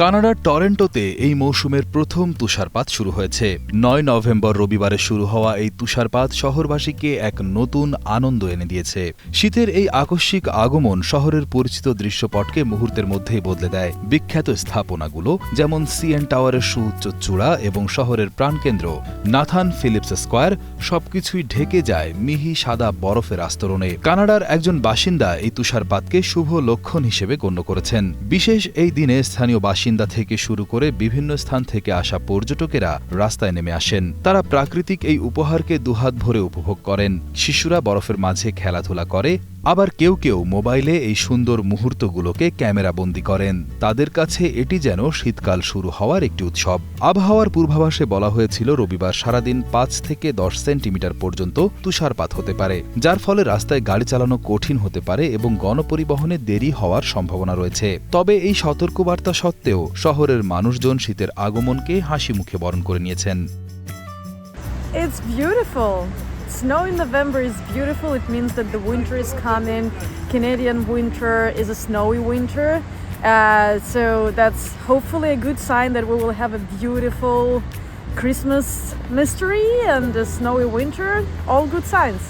কানাডার টরেন্টোতে এই মৌসুমের প্রথম তুষারপাত শুরু হয়েছে। নয় নভেম্বর রবিবারে শুরু হওয়া এই তুষারপাত শহরবাসীকে এক নতুন আনন্দ এনে দিয়েছে। শীতের এই আকস্মিক আগমন শহরের পরিচিত দৃশ্যপটকে মুহূর্তের মধ্যেই বদলে দেয়। বিখ্যাত স্থাপনাগুলো যেমন সিএন টাওয়ারের সুউচ্চ চূড়া এবং শহরের প্রাণকেন্দ্র, নাথান ফিলিপস স্কোয়ার, সবকিছুই ঢেকে যায় মিহি সাদা বরফের আস্তরণে। কানাডার একজন বাসিন্দা এই তুষারপাতকে শুভ লক্ষণ হিসেবে গণ্য করেছেন। বিশেষ এই দিনে স্থানীয় বাসিন্দা থেকে শুরু করে বিভিন্ন স্থান থেকে আসা পর্যটকেরা রাস্তায় নেমে আসেন। তারা প্রাকৃতিক এই উপহারকে দুহাত ভরে উপভোগ করেন। শিশুরা বরফের মাঝে খেলাধুলা করে, আবার কেউ কেউ মোবাইলে এই সুন্দর মুহূর্তগুলোকে ক্যামেরা বন্দি করেন। তাদের কাছে এটি যেন শীতকাল শুরু হওয়ার একটি উৎসব। আবহাওয়ার পূর্বাভাসে বলা হয়েছিল, রবিবার সারাদিন পাঁচ থেকে দশ সেন্টিমিটার পর্যন্ত তুষারপাত হতে পারে, যার ফলে রাস্তায় গাড়ি চালানো কঠিন হতে পারে এবং গণপরিবহনে দেরি হওয়ার সম্ভাবনা রয়েছে। তবে এই সতর্কবার্তা সত্ত্বেও শহরের মানুষজন শীতের আগমনকে হাসি মুখে বরণ করে নিয়েছেন It's beautiful. Snow in November is beautiful. It means that the winter is coming. Canadian winter is a snowy winter. Uh, so that's hopefully a good sign that we will have a beautiful Christmas mystery and a snowy winter. All good signs.